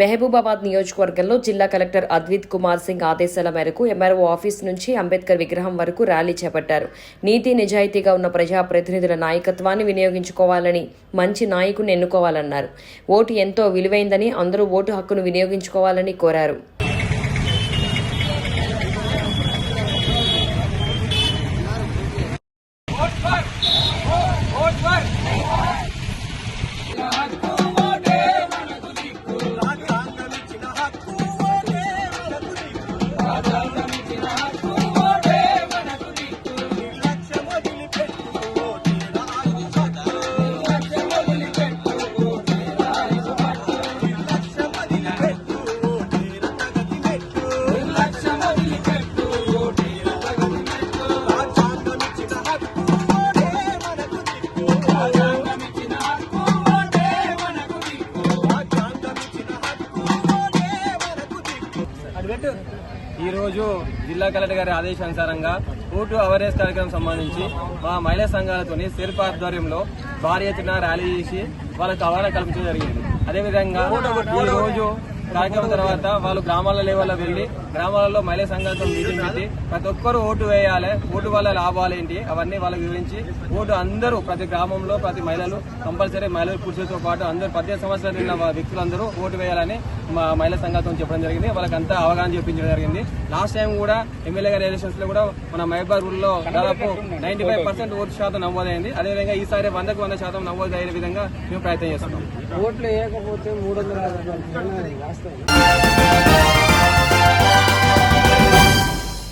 మహబూబాబాద్ నియోజకవర్గంలో జిల్లా కలెక్టర్ అద్విత్ కుమార్ సింగ్ ఆదేశాల మేరకు ఎంఆర్ఓ ఆఫీస్ నుంచి అంబేద్కర్ విగ్రహం వరకు ర్యాలీ చేపట్టారు. నీతి నిజాయితీగా ఉన్న ప్రజాప్రతినిధుల నాయకత్వాన్ని వినియోగించుకోవాలని మంచి నాయకుని ఎన్నుకోవాలన్నారు. ఓటు ఎంతో విలువైందని అందరూ ఓటు హక్కును వినియోగించుకోవాలని కోరారు. ఈ రోజు జిల్లా కలెక్టర్ గారి ఆదేశానుసారంగా ఓటు అవేర్నెస్ కార్యక్రమం సంబంధించి మా మహిళా సంఘాలతోని శిల్ప ఆధ్వర్యంలో భారీ ఎత్తున ర్యాలీ చేసి వాళ్ళకి అవగాహన కల్పించడం జరిగింది. అదేవిధంగా ఈ రోజు కార్యక్రమం తర్వాత వాళ్ళు గ్రామాల లెవెల్లో వెళ్ళి గ్రామాలలో మహిళా సంఘాలతో మీటింగ్ పెట్టి ప్రతి ఒక్కరు ఓటు వేయాలి ఓటు వల్ల లాభాలు ఏంటి అవన్నీ వాళ్ళకి వివరించి ఓటు అందరూ ప్రతి గ్రామంలో ప్రతి మహిళలు కంపల్సరీ మహిళలు పురుషులతో పాటు అందరూ పద్దెనిమిది సంవత్సరాలు ఉన్న వ్యక్తులందరూ ఓటు వేయాలని మా మహిళా సంఘాలతో చెప్పడం జరిగింది. వాళ్ళకంతా అవగాహన చూపించడం జరిగింది. లాస్ట్ టైం కూడా ఎమ్మెల్యే గారి ఎలక్షన్స్లో కూడా మన మహబాద్లో దాదాపు నైన్టీ ఫైవ్ పర్సెంట్ ఓటు శాతం నమోదైంది. అదేవిధంగా ఈసారి వందకు వంద శాతం నమోదు అయ్యే విధంగా మేము ప్రయత్నం చేస్తున్నాం. ఓట్లు వేయకపోతే మూడు వందల bastante.